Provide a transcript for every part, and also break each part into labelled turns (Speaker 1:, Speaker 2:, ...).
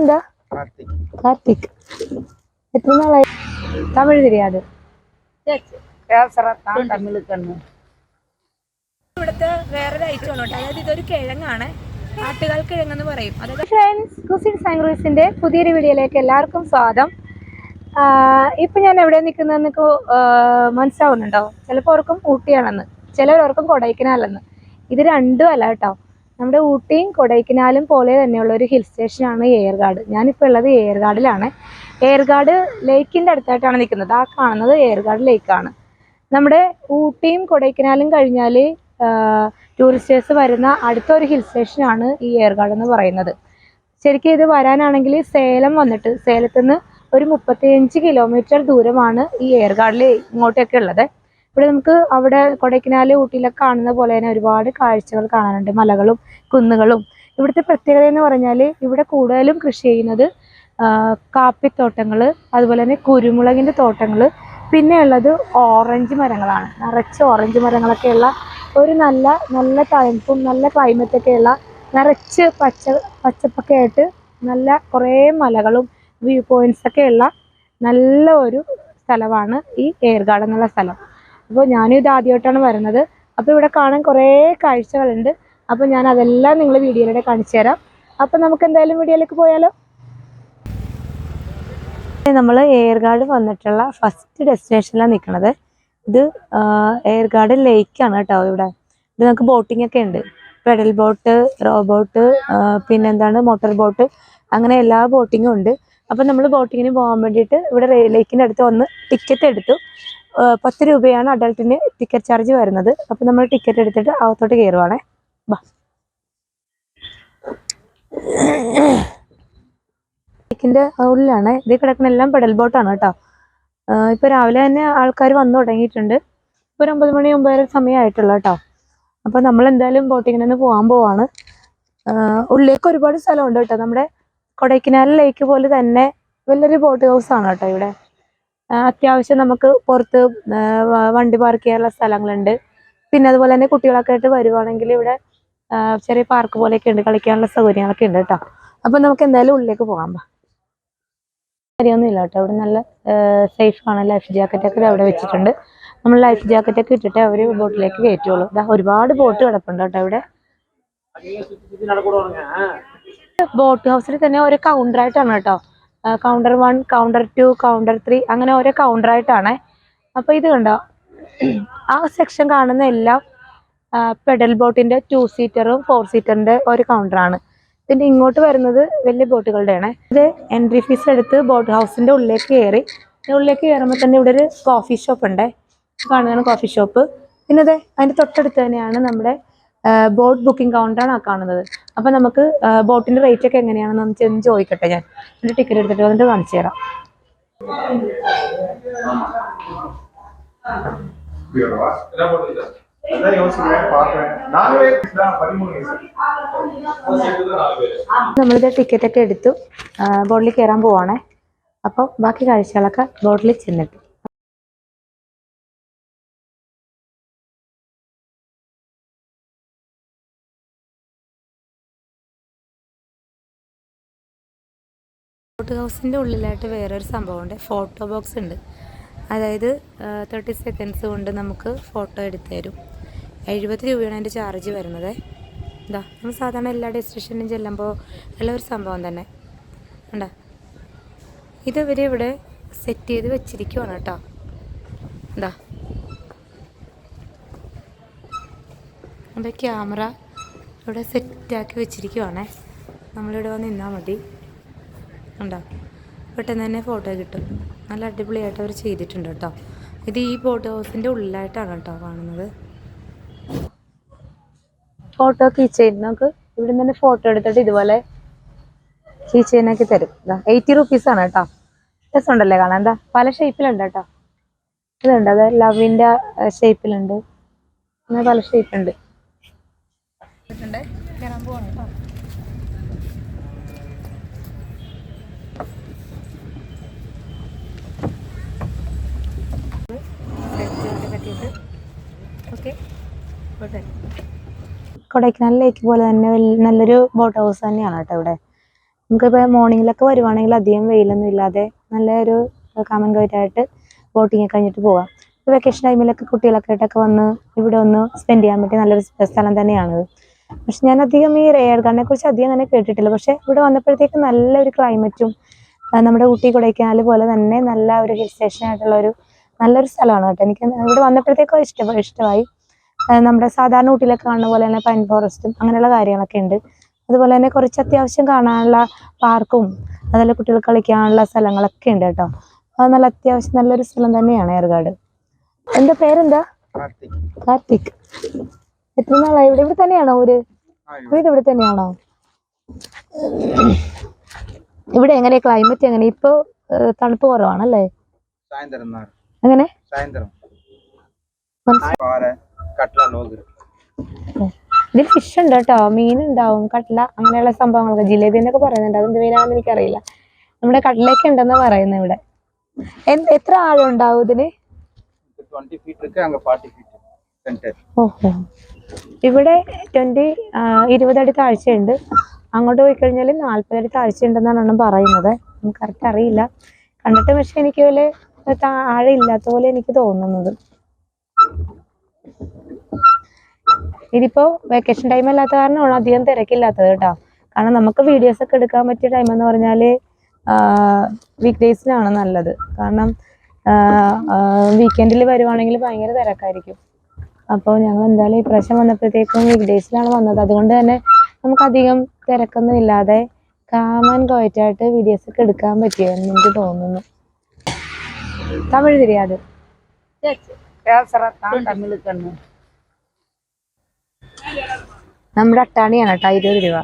Speaker 1: എന്താ
Speaker 2: കാർത്തിക്.
Speaker 1: കാർത്തിക്. എത്ര നാളായി? തമിഴ് തിരിയാത്.
Speaker 3: ഇവിടുത്തെ വേറൊരു അതായത് ഇതൊരു കിഴങ്ങാണ്. ആട്ടുകാൽ കിഴങ്ങെന്ന് പറയും. അതായത്
Speaker 1: ഫ്രണ്ട്സ് കുസിൻ സാങ്ക്രൂസിന്റെ പുതിയൊരു വീഡിയോയിലേക്ക് എല്ലാവർക്കും സ്വാഗതം. ഇപ്പൊ ഞാൻ എവിടെ നിൽക്കുന്നതെന്ന് മനസ്സിലാവുന്നുണ്ടോ? ചിലപ്പോൾ ഓർക്കും ഊട്ടിയാണെന്ന്. ചിലവർക്കും കൊടൈക്കനാലെന്ന് ഇത് രണ്ടും അല്ല കേട്ടോ. നമ്മുടെ ഊട്ടിയും കൊടൈക്കനാലും പോലെ തന്നെയുള്ള ഒരു ഹിൽ സ്റ്റേഷനാണ് ഏർഗാഡ് ഞാനിപ്പോൾ ഉള്ളത് ഏർഗാഡിലാണ് ഏർഗാഡ് ലേക്കിന്റെ അടുത്തായിട്ടാണ് നിൽക്കുന്നത്. ആ കാണുന്നത് ഏർഗാഡ് ലേക്കാണ്. നമ്മുടെ ഊട്ടിയും കൊടൈക്കനാലും കഴിഞ്ഞാൽ ടൂറിസ്റ്റേഴ്സ് വരുന്ന അടുത്തൊരു ഹിൽ സ്റ്റേഷനാണ് ഈ ഏർഗാഡ് എന്ന് പറയുന്നത്. ശരിക്കും ഇത് വരാനാണെങ്കിൽ സേലം വന്നിട്ട് സേലത്തുനിന്ന് ഒരു മുപ്പത്തിയഞ്ച് കിലോമീറ്റർ ദൂരമാണ് ഈ ഏർഗാഡിൽ ഇങ്ങോട്ടൊക്കെ ഉള്ളത്. ഇവിടെ നമുക്ക് അവിടെ കൊടൈക്കനാൽ ഊട്ടിയിലൊക്കെ കാണുന്ന പോലെ തന്നെ ഒരുപാട് കാഴ്ചകൾ കാണാനുണ്ട്. മലകളും കുന്നുകളും. ഇവിടുത്തെ പ്രത്യേകത എന്ന് പറഞ്ഞാൽ ഇവിടെ കൂടുതലും കൃഷി ചെയ്യുന്നത് കാപ്പിത്തോട്ടങ്ങൾ അതുപോലെ തന്നെ കുരുമുളകിന്റെ തോട്ടങ്ങൾ. പിന്നെ ഉള്ളത് ഓറഞ്ച് മരങ്ങളാണ്. നിറച്ച് ഓറഞ്ച് മരങ്ങളൊക്കെയുള്ള ഒരു നല്ല നല്ല തണുപ്പും നല്ല ക്ലൈമറ്റൊക്കെയുള്ള നിറച്ച് പച്ച പച്ചപ്പൊക്കെ ആയിട്ട് നല്ല കുറേ മലകളും വ്യൂ ഉള്ള നല്ല ഒരു സ്ഥലമാണ് ഈ ഏർഗാഡ് എന്നുള്ള സ്ഥലം. അപ്പോൾ ഞാനും ഇത് ആദ്യമായിട്ടാണ് വരുന്നത്. അപ്പോൾ ഇവിടെ കാണാൻ കുറേ കാഴ്ചകളുണ്ട്. അപ്പോൾ ഞാൻ അതെല്ലാം നിങ്ങൾ വീഡിയോയിലൂടെ കാണിച്ചു തരാം. അപ്പോൾ നമുക്ക് എന്തായാലും വീഡിയോയിലേക്ക് പോയാലോ? നമ്മൾ എയർഗാർഡ് വന്നിട്ടുള്ള ഫസ്റ്റ് ഡെസ്റ്റിനേഷനിലാണ് നിൽക്കുന്നത് ഇത് എയർഗാർഡ് ലേക്കാണ് കേട്ടോ ഇവിടെ. ഇത് നമുക്ക് ബോട്ടിംഗ് ഒക്കെ ഉണ്ട്. പെഡൽ ബോട്ട് റോബോട്ട് പിന്നെന്താണ് മോട്ടോർ ബോട്ട് അങ്ങനെ എല്ലാ ബോട്ടിങ്ങും ഉണ്ട്. അപ്പം നമ്മൾ ബോട്ടിങ്ങിന് പോകാൻ വേണ്ടിയിട്ട് ഇവിടെ ലേക്കിന്റെ അടുത്ത് വന്ന് ടിക്കറ്റ് എടുത്തു. പത്ത് രൂപയാണ് അഡൾട്ടിന് ടിക്കറ്റ് ചാർജ് വരുന്നത്. അപ്പം നമ്മൾ ടിക്കറ്റ് എടുത്തിട്ട് അകത്തോട്ട് കയറുവാണേ ബാ ലേക്കിന്റെ ഉള്ളിലാണ്. ഇത് കിടക്കുന്ന എല്ലാം പെഡൽ ബോട്ടാണ് കേട്ടോ. ഇപ്പോൾ ഇപ്പൊ രാവിലെ തന്നെ ആൾക്കാർ വന്നു തുടങ്ങിയിട്ടുണ്ട്. ഇപ്പോൾ ഒരു ഒമ്പത് മണി ഒമ്പതര സമയമായിട്ടുള്ള കേട്ടോ. അപ്പോൾ നമ്മൾ എന്തായാലും ബോട്ടിങ്ങിനൊന്ന് പോകാൻ പോവാണ്. ഉള്ളിലേക്ക് ഒരുപാട് സ്ഥലമുണ്ട് കേട്ടോ. നമ്മുടെ കൊടൈക്കനാൽ ലേക്ക് പോലെ തന്നെ വലിയൊരു ബോട്ട് ഹൗസ് ആണ് കേട്ടോ ഇവിടെ. അത്യാവശ്യം നമുക്ക് പുറത്ത് വണ്ടി പാർക്ക് ചെയ്യാനുള്ള സ്ഥലങ്ങളുണ്ട്. പിന്നെ അതുപോലെ തന്നെ കുട്ടികളൊക്കെ ആയിട്ട് വരുവാണെങ്കിൽ ഇവിടെ ചെറിയ പാർക്ക് പോലെയൊക്കെ ഉണ്ട് കളിക്കാനുള്ള സൗകര്യങ്ങളൊക്കെ ഉണ്ട് കേട്ടോ. അപ്പം നമുക്ക് എന്തായാലും ഉള്ളിലേക്ക് പോകാം. കാര്യമൊന്നുമില്ല കേട്ടോ. അവിടെ നല്ല സേഫ് ആണ്. ലൈഫ് ജാക്കറ്റൊക്കെ അവിടെ വെച്ചിട്ടുണ്ട്. നമ്മൾ ലൈഫ് ജാക്കറ്റൊക്കെ ഇട്ടിട്ട് അവർ ബോട്ടിലേക്ക് കയറ്റുള്ളൂ. ഒരുപാട് ബോട്ട് കിടപ്പുണ്ട് കേട്ടോ ഇവിടെ. ബോട്ട് ഹൗസിൽ തന്നെ ഒരു കൗണ്ടർ ആയിട്ടാണ് കേട്ടോ. Counter one counter two counter three അങ്ങനെ ഓരോ കൗണ്ടർ ആയിട്ടാണ്. അപ്പൊ ഇത് കണ്ടോ? ആ സെക്ഷൻ കാണുന്ന എല്ലാം പെഡൽ ബോട്ടിന്റെ ടു സീറ്ററും ഫോർ സീറ്ററിന്റെ ഒരു കൗണ്ടറാണ് ഇതിന്റെ ഇങ്ങോട്ട് വരുന്നത് വലിയ ബോട്ടുകളുടെയാണ് ഇത് എൻട്രി ഫീസ് എടുത്ത് ബോട്ട് ഹൗസിന്റെ ഉള്ളിലേക്ക് കയറി. ഉള്ളിലേക്ക് കയറുമ്പോൾ തന്നെ ഇവിടെ ഒരു കോഫി ഷോപ്പ് ഉണ്ട്. കാണുന്നതാണ് കോഫി ഷോപ്പ് പിന്നെ അതെ അതിന്റെ തൊട്ടടുത്ത് തന്നെയാണ് നമ്മുടെ ബോട്ട് ബുക്കിംഗ് കൗണ്ടറാണ് ആ കാണുന്നത്. അപ്പൊ നമുക്ക് ബോട്ടിന്റെ റേറ്റ് ഒക്കെ എങ്ങനെയാണെന്ന് നമുക്ക് ചെന്ന് ചോദിക്കട്ടെ ഞാൻ. ഒരു ടിക്കറ്റ് എടുത്തിട്ട് വന്നിട്ട് കാണിച്ചു തരാം. നമ്മളിത് ടിക്കറ്റ് ഒക്കെ എടുത്തു ബോട്ടിൽ കയറാൻ പോവാണേ. അപ്പൊ ബാക്കി കാഴ്ചകളൊക്കെ ബോട്ടിൽ ചെന്നിട്ടു ബോട്ട് ഹൗസിന്റെ ഉള്ളിലായിട്ട് വേറൊരു സംഭവമുണ്ട്. ഫോട്ടോ ബോക്സ് ഉണ്ട്. അതായത് തേർട്ടി സെക്കൻഡ്സ് കൊണ്ട് നമുക്ക് ഫോട്ടോ എടുത്തു തരും എഴുപത് രൂപയാണ് അതിന്റെ ചാർജ് വരുന്നത്. എന്താ നമ്മൾ സാധാരണ എല്ലാ ഡെസ്റ്റിനേഷനിലും ചെല്ലുമ്പോൾ ഉള്ള ഒരു സംഭവം തന്നെ. ഉണ്ടോ ഇതവർ ഇവിടെ സെറ്റ് ചെയ്ത് വെച്ചിരിക്കുവാണ് കേട്ടോ. എന്താ നമ്മുടെ ക്യാമറ ഇവിടെ സെറ്റാക്കി വെച്ചിരിക്കുവാണേ. നമ്മളിവിടെ വന്ന് നിന്നാൽ മതി. ഉണ്ടോ പെട്ടെന്ന് തന്നെ ഫോട്ടോ കിട്ടും. നല്ല അടിപൊളിയായിട്ട് അവർ ചെയ്തിട്ടുണ്ട് കേട്ടോ. ഇത് ഈ ബോട്ട് ഹൗസിന്റെ ഉള്ളിലായിട്ടാണ് കേട്ടോ കാണുന്നത്. ഫോട്ടോ കീ ചെയിൻ നമുക്ക് ഇവിടെ തന്നെ ഫോട്ടോ എടുത്തിട്ട് ഇതുപോലെ കീ ചെയിനാക്കി തരും. എയ്റ്റി റുപ്പീസ് ആണ് കേട്ടോ. രസമുണ്ടല്ലേ കാണാൻ? എന്താ പല ഷേപ്പിലുണ്ട് കേട്ടോ. ഇതുണ്ട് അത് ലവിന്റെ ഷേപ്പിലുണ്ട് അങ്ങനെ പല ഷേപ്പുണ്ട്
Speaker 3: കയറാൻ പോവാണ് കേട്ടോ ഓക്കെ
Speaker 1: കൊടൈക്കനാൽ ലേക്ക് പോലെ തന്നെ നല്ലൊരു ബോട്ട് ഹൗസ് തന്നെയാണ് കേട്ടോ ഇവിടെ. നമുക്കിപ്പോൾ മോർണിംഗിലൊക്കെ വരുവാണെങ്കിൽ അധികം വെയിലൊന്നും ഇല്ലാതെ നല്ലൊരു കാമൻ ആയിട്ട് ബോട്ടിങ് കഴിഞ്ഞിട്ട് പോവാം. ഇപ്പോൾ വെക്കേഷൻ ടൈമിലൊക്കെ കുട്ടികളൊക്കെ ആയിട്ടൊക്കെ വന്ന് ഇവിടെ ഒന്ന് സ്പെൻഡ് ചെയ്യാൻ പറ്റിയ നല്ലൊരു സ്ഥലം തന്നെയാണത്. പക്ഷെ ഞാൻ അധികം ഈ റെയർ ഗാർഡിനെ കുറിച്ച് അധികം തന്നെ കേട്ടിട്ടില്ല. പക്ഷെ ഇവിടെ വന്നപ്പോഴത്തേക്ക് നല്ലൊരു ക്ലൈമറ്റും നമ്മുടെ ഊട്ടി കൊടൈക്കനാൽ പോലെ തന്നെ നല്ല ഒരു ഹിൽ സ്റ്റേഷൻ ആയിട്ടുള്ള ഒരു നല്ലൊരു സ്ഥലമാണ് കേട്ടോ. എനിക്ക് ഇവിടെ വന്നപ്പോഴത്തേക്കും ഇഷ്ടമായി. നമ്മുടെ സാധാരണ ഊട്ടിയിലൊക്കെ കാണുന്ന പോലെ തന്നെ പൈൻ ഫോറസ്റ്റും അങ്ങനെയുള്ള കാര്യങ്ങളൊക്കെ ഉണ്ട്. അതുപോലെ തന്നെ കുറച്ച് അത്യാവശ്യം കാണാനുള്ള പാർക്കും അതുപോലെ കുട്ടികൾ കളിക്കാനുള്ള സ്ഥലങ്ങളൊക്കെ ഉണ്ട് കേട്ടോ. അത് നല്ല അത്യാവശ്യം നല്ലൊരു സ്ഥലം തന്നെയാണ് ഏർഗാട്. എന്റെ പേരെന്താ?
Speaker 2: കാർത്തിക്.
Speaker 1: എത്ര നാളായി? ഇവിടെ ഇവിടെ തന്നെയാണോ ഒരു വീട് ഇവിടെ തന്നെയാണോ? ഇവിടെ എങ്ങനെ ക്ലൈമറ്റ് എങ്ങനെ? ഇപ്പൊ തണുപ്പ് കുറവാണല്ലേ?
Speaker 2: അങ്ങനെ
Speaker 1: ഇതിൽ ഫിഷ് ഉണ്ട് കേട്ടോ. മീൻ ഉണ്ടാവും അങ്ങനെയുള്ള സംഭവങ്ങളൊക്കെ. ജിലേബി എന്നൊക്കെ പറയുന്നുണ്ട്. അതെന്ത് മീനാണെന്ന് എനിക്കറിയില്ല. നമ്മുടെ കട്ട്ലയൊക്കെ ഉണ്ടെന്ന് പറയുന്നത് ഇവിടെ. എന്ത് എത്ര ആളുണ്ടാവും ഇതിന് ഓഹോ. ഇവിടെ ട്വന്റി ഇരുപതടി താഴ്ചയുണ്ട്. അങ്ങോട്ട് പോയി കഴിഞ്ഞാൽ അടി താഴ്ചയുണ്ടെന്നാണ് ഉണ്ടെന്നാണ് പറയുന്നത്. നമുക്ക് കറക്റ്റ് അറിയില്ല. കണ്ടിട്ട് പക്ഷെ എനിക്ക് പോലെ താഴെ ഇല്ലാത്ത പോലെ എനിക്ക് തോന്നുന്നത്. ഇതിപ്പോ വെക്കേഷൻ ടൈം അല്ലാത്ത കാരണമാണ് അധികം തിരക്കില്ലാത്തത് കേട്ടോ കാരണം നമുക്ക് വീഡിയോസ് ഒക്കെ എടുക്കാൻ പറ്റിയ ടൈം എന്ന് പറഞ്ഞാൽ വീക്ക് ഡേയ്സിലാണ് നല്ലത് കാരണം വീക്കെൻഡിൽ വരുവാണെങ്കിൽ ഭയങ്കര തിരക്കായിരിക്കും അപ്പോൾ ഞങ്ങൾ എന്തായാലും ഈ പ്രാവശ്യം വന്നപ്പോഴത്തേക്കും വീക്ക് ഡേയ്സിലാണ് വന്നത് അതുകൊണ്ട് തന്നെ നമുക്ക് അധികം തിരക്കൊന്നും ഇല്ലാതെ കാമൻ കോയറ്റായിട്ട് വീഡിയോസ് ഒക്കെ എടുക്കാൻ പറ്റിയെന്ന് എനിക്ക് തോന്നുന്നു തമിഴ് തിരിയാത് നമ്മുടെ അട്ടാണിയാണ് കേട്ടോ ഇരുപത് രൂപ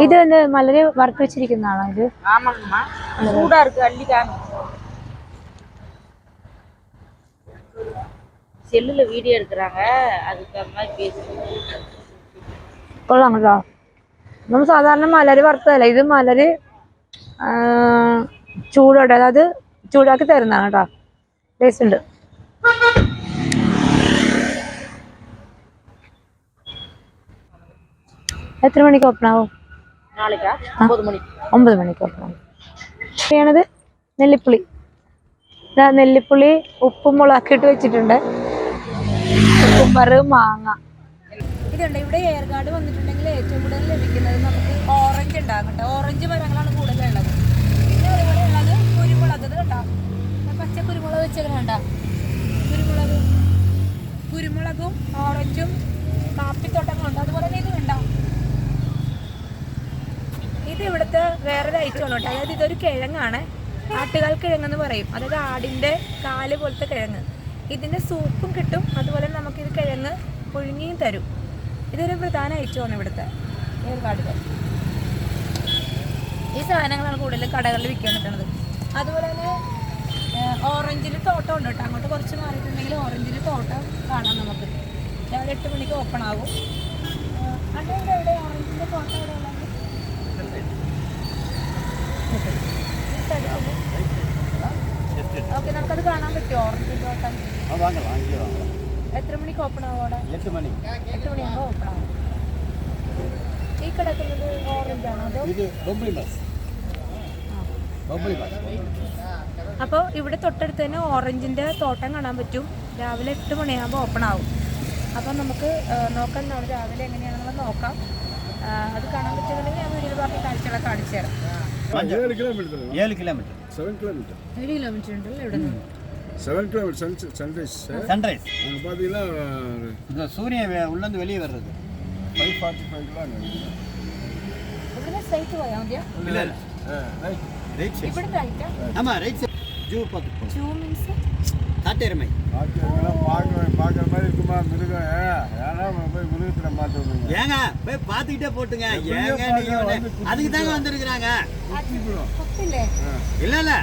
Speaker 1: ഇത് എന്ത് മലര് വറുത്ത് വെച്ചിരിക്കുന്നതാണോ ഇത്
Speaker 4: ஆமாங்கம்மா சூடா இருக்கு அள்ளி காமி செல்லுல வீடியோ எடுக்கிறாங்க அதுக்கு அந்த மாதிரி பேசுறேன்
Speaker 1: കൊള്ളാം കേട്ടോ നമ്മൾ സാധാരണ മലര് വറുത്തതല്ല ഇത് മലര് ആ, ചൂടോടെ അതായത് ചൂടാക്കി തരുന്നതാണ് കേട്ടോ ടേസ്റ്റ് ഉണ്ട് എത്ര മണിക്ക് ഓപ്പൺ ആവും? ഒമ്പത് മണിക്ക് ഓപ്പൺ ആവും. ചെയ്യണത് നെല്ലിപ്പുളി. ഇതാ നെല്ലിപ്പുളി ഉപ്പും മുളകിട്ട് വെച്ചിട്ടുണ്ട്. കുക്കുംബറ് മാങ്ങ.
Speaker 3: ഇതുണ്ട്. ഇവിടെ ഏർകാട് വന്നിട്ടുണ്ടെങ്കിൽ ഏറ്റവും കൂടുതൽ ലഭിക്കുന്നത് നമുക്ക് ഓറഞ്ച് ഉണ്ടാകും കേട്ടോ. ഓറഞ്ച് മരങ്ങളാണ് കൂടുതൽ ഉള്ളത്. പിന്നെ ഉള്ളത് കുരുമുളക്. കേട്ടോ പച്ച കുരുമുളക് വെച്ചേക്കണം കണ്ടോ? കുരുമുളകും കുരുമുളകും ഓറഞ്ചും കാപ്പിത്തോട്ടം ഇത് ഇവിടുത്തെ വേറൊരു ഐറ്റമാണ് കേട്ടോ. അതായത് ഇതൊരു കിഴങ്ങാണ്. ആട്ടുകാൽ കിഴങ്ങെന്ന് പറയും. അതായത് ആടിന്റെ കാൽ പോലത്തെ കിഴങ്ങ്. ഇതിന്റെ സൂപ്പും കിട്ടും. അതുപോലെ നമുക്ക് ഇത് കിഴങ്ങ് പുഴുങ്ങിയും തരും. ഇതൊരു പ്രധാന ഐറ്റമാണ് ഇവിടുത്തെ. ഏർക്കാടിൽ ഈ സാധനങ്ങളാണ് കൂടുതൽ കടകളിൽ വിൽക്കാൻ കിട്ടുന്നത്. അതുപോലെ തന്നെ ഓറഞ്ചിൽ തോട്ടം ഉണ്ട് കേട്ടോ. അങ്ങോട്ട് കുറച്ച് മാറിയിട്ടുണ്ടെങ്കിൽ ഓറഞ്ചിൽ തോട്ടം കാണാം നമുക്ക്. രാവിലെ എട്ട് മണിക്ക് ഓപ്പൺ ആകും അതെ എവിടെ ഓറഞ്ചിന്റെ തോട്ടം എവിടെ ഉള്ളത് ഓക്കെ നമുക്കത് കാണാൻ പറ്റുമോ? ഓറഞ്ച് തോട്ടം എത്ര മണിക്ക് ഓപ്പൺ ആവും
Speaker 2: മണി.
Speaker 3: എട്ട് മണിയാകുമ്പോൾ ഓപ്പൺ ആവും. ഈ കിടക്കുന്നത് ഓറഞ്ച് ആണോ അപ്പോ ഇവിടെ തൊട്ടടുത്ത് തന്നെ ഓറഞ്ചിന്റെ തോട്ടം കാണാൻ പറ്റും. രാവിലെ എട്ട് മണിയാകുമ്പോൾ ഓപ്പൺ ആവും. അപ്പോൾ നമുക്ക് നോക്കാം നാളെ രാവിലെ എങ്ങനെയാണെന്ന് നോക്കാം. അത് കാണാൻ പറ്റുന്നുണ്ടെങ്കിൽ ഞാൻ വീഡിയോയിൽ ബാക്കി കാഴ്ചകളൊക്കെ കാണിച്ചു തരാം.
Speaker 2: ഏഴ് കിലോമീറ്റർ
Speaker 5: ഏഴ് കിലോമീറ്റർ.
Speaker 3: ഏഴ് കിലോമീറ്റർ ഉണ്ടല്ലോ ഇവിടെ? നിന്ന്
Speaker 5: seven kilometre sun sunrise
Speaker 2: sunrise
Speaker 5: அங்கே பார்த்தீங்கன்னா
Speaker 2: இந்த சூரியன் உள்ளேருந்து வெளியே வர்றது. Five forty five
Speaker 3: right side
Speaker 2: ஆமாம் ரைட் சைட் ஜூ பார்த்து
Speaker 3: ஜூ மீன்ஸ்
Speaker 2: காட்டெருமை.
Speaker 5: பார்க்கணும் பார்க்குற மாதிரி இருக்குமா மிருகம்? ஏன்னா போய்
Speaker 2: ஏங்க போய் பார்த்துக்கிட்டே போட்டுங்க. ஏங்க அதுக்கு தாங்க வந்துருக்குறாங்க. இல்லை இல்லை.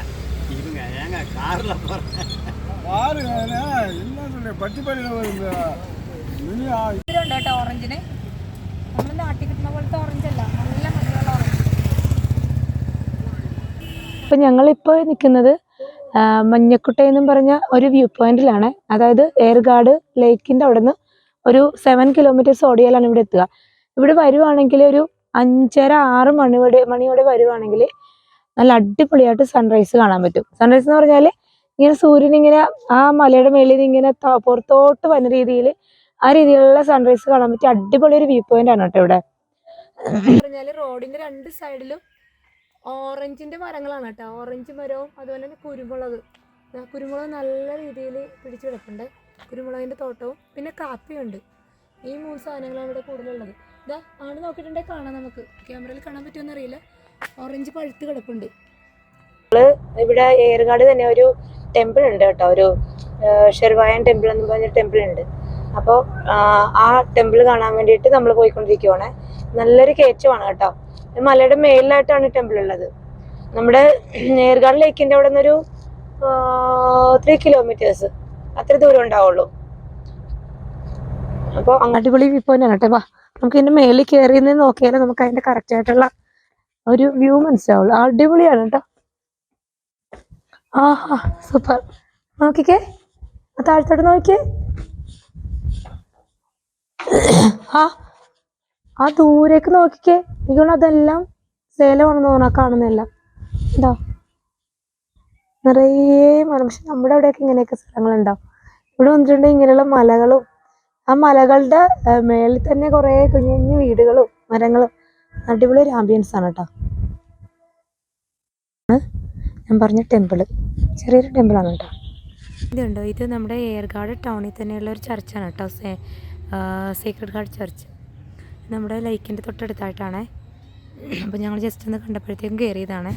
Speaker 2: ஏங்க கார்ல போறேன்
Speaker 5: பாருங்க என்ன என்ன சொல்றேன் பட்டிப்பாடியில் ஒரு இந்த மினி ஆ-
Speaker 3: ഇതിലുണ്ട് കേട്ടോ ഓറഞ്ചിന് നമ്മൾ നാട്ടിൽ കിട്ടുന്ന പോലത്തെ ഓറഞ്ച് അല്ല നല്ല മധുരമുള്ള ഓറഞ്ച്
Speaker 1: ഇപ്പൊ ഞങ്ങളിപ്പോൾ നിൽക്കുന്നത് മഞ്ഞക്കുട്ട എന്നും പറഞ്ഞ ഒരു വ്യൂ പോയിന്റിലാണ് അതായത് ഏർഗാഡ് ലേക്കിന്റെ അവിടെ നിന്ന് ഒരു സെവൻ കിലോമീറ്റേഴ്സ് ഓടിയാലാണ് ഇവിടെ എത്തുക ഇവിടെ വരുവാണെങ്കിൽ ഒരു അഞ്ചര ആറ് മണിയോടെ മണിയോടെ വരുവാണെങ്കിൽ നല്ല അടിപൊളിയായിട്ട് സൺറൈസ് കാണാൻ പറ്റും. സൺറൈസ് എന്ന് പറഞ്ഞാൽ ഇങ്ങനെ സൂര്യൻ ഇങ്ങനെ ആ മലയുടെ മേളിൽ നിന്ന് ഇങ്ങനെ പുറത്തോട്ട് വന്ന രീതിയിൽ ആ രീതിയിലുള്ള സൺറൈസ് കാണാൻ പറ്റിയ അടിപൊളി ഒരു വ്യൂ പോയിന്റ് ആണ് കേട്ടോ ഇവിടെ. പറഞ്ഞാൽ റോഡിന്റെ രണ്ട് സൈഡിലും ഓറഞ്ചിന്റെ മരങ്ങളാണ് കേട്ടോ. ഓറഞ്ച് മരവും അതുപോലെ തന്നെ കുരുമുളക്. കുരുമുളക് നല്ല രീതിയിൽ പിടിച്ചു കിടപ്പുണ്ട്. കുരുമുളകിന്റെ തോട്ടവും പിന്നെ കാപ്പിയുണ്ട്. ഈ മൂന്ന് സാധനങ്ങളാണ് ഇവിടെ കൂടുതലുള്ളത്. ഇതാ ആണ് നോക്കിയിട്ടുണ്ടെങ്കിൽ കാണാം നമുക്ക്. ക്യാമറയിൽ കാണാൻ പറ്റുമെന്ന് അറിയില്ല. ഓറഞ്ച് പഴുത്ത് കിടപ്പുണ്ട്. ഇവിടെ ഏറുകാട് തന്നെ ഒരു ടെമ്പിൾ ഉണ്ട് കേട്ടോ ഒരു ഷെർവായൻ ടെമ്പിൾ എന്ന് പറഞ്ഞ ടെമ്പിൾ ഉണ്ട്. അപ്പോൾ ആ ടെമ്പിൾ കാണാൻ വേണ്ടിയിട്ട് നമ്മൾ പോയിക്കൊണ്ടിരിക്കുവാണ്. നല്ലൊരു കയറ്റമാണ് കേട്ടോ. മലയുടെ മേലിലായിട്ടാണ് ടെമ്പിൾ ഉള്ളത്. നമ്മുടെ ഏറുകാട് ലേക്കിന്റെ അവിടെ നിന്നൊരു ത്രീ കിലോമീറ്റേഴ്സ് അത്ര ദൂരം ഉണ്ടാവുള്ളൂ. അപ്പോൾ അടിപൊളി വ്യൂ പോയിന്റ് കേട്ടോ. വാ നമുക്ക് ഇതിന്റെ മേളിൽ കയറി നിന്ന് നോക്കിയാലേ നമുക്ക് അതിന്റെ കറക്റ്റ് ആയിട്ടുള്ള ഒരു വ്യൂ മനസ്സിലാവുള്ളൂ. അടിപൊളിയാണ് കേട്ടോ ആഹാ സൂപ്പർ. നോക്കിക്കേ. ആ താഴത്തോട്ട് നോക്കിയേ. ആ ആ ദൂരേക്ക് നോക്കിക്കേ. എനിക്ക് അതെല്ലാം സേലമാണെന്ന് തോന്നുന്നു ആ കാണുന്നതെല്ലാം. എന്താ നിറയെ മല പക്ഷെ നമ്മുടെ അവിടെയൊക്കെ ഇങ്ങനെയൊക്കെ സ്ഥലങ്ങളുണ്ടാവും. ഇവിടെ വന്നിട്ടുണ്ടെങ്കിൽ ഇങ്ങനെയുള്ള മലകളും ആ മലകളുടെ മേളിൽ തന്നെ കുറേ കുഞ്ഞു കുഞ്ഞു വീടുകളും മരങ്ങളും അടിപൊളി ഒരു ആംബിയൻസ് ആണ് കേട്ടോ ഞാൻ പറഞ്ഞ ടെമ്പിൾ ചെറിയൊരു ടെമ്പിളാണ് കേട്ടോ ഇതുണ്ടോ? ഇത് നമ്മുടെ ഏർഗാഡ് ടൗണിൽ തന്നെയുള്ള ഒരു ചർച്ചാണ് കേട്ടോ സേ സീക്രട്ട് ഗാർഡ് ചർച്ച് നമ്മുടെ ലൈക്കിന്റെ തൊട്ടടുത്തായിട്ടാണേ. അപ്പോൾ ഞങ്ങൾ ജസ്റ്റ് ഒന്ന് കണ്ടപ്പോഴത്തേക്കും കയറിയതാണ്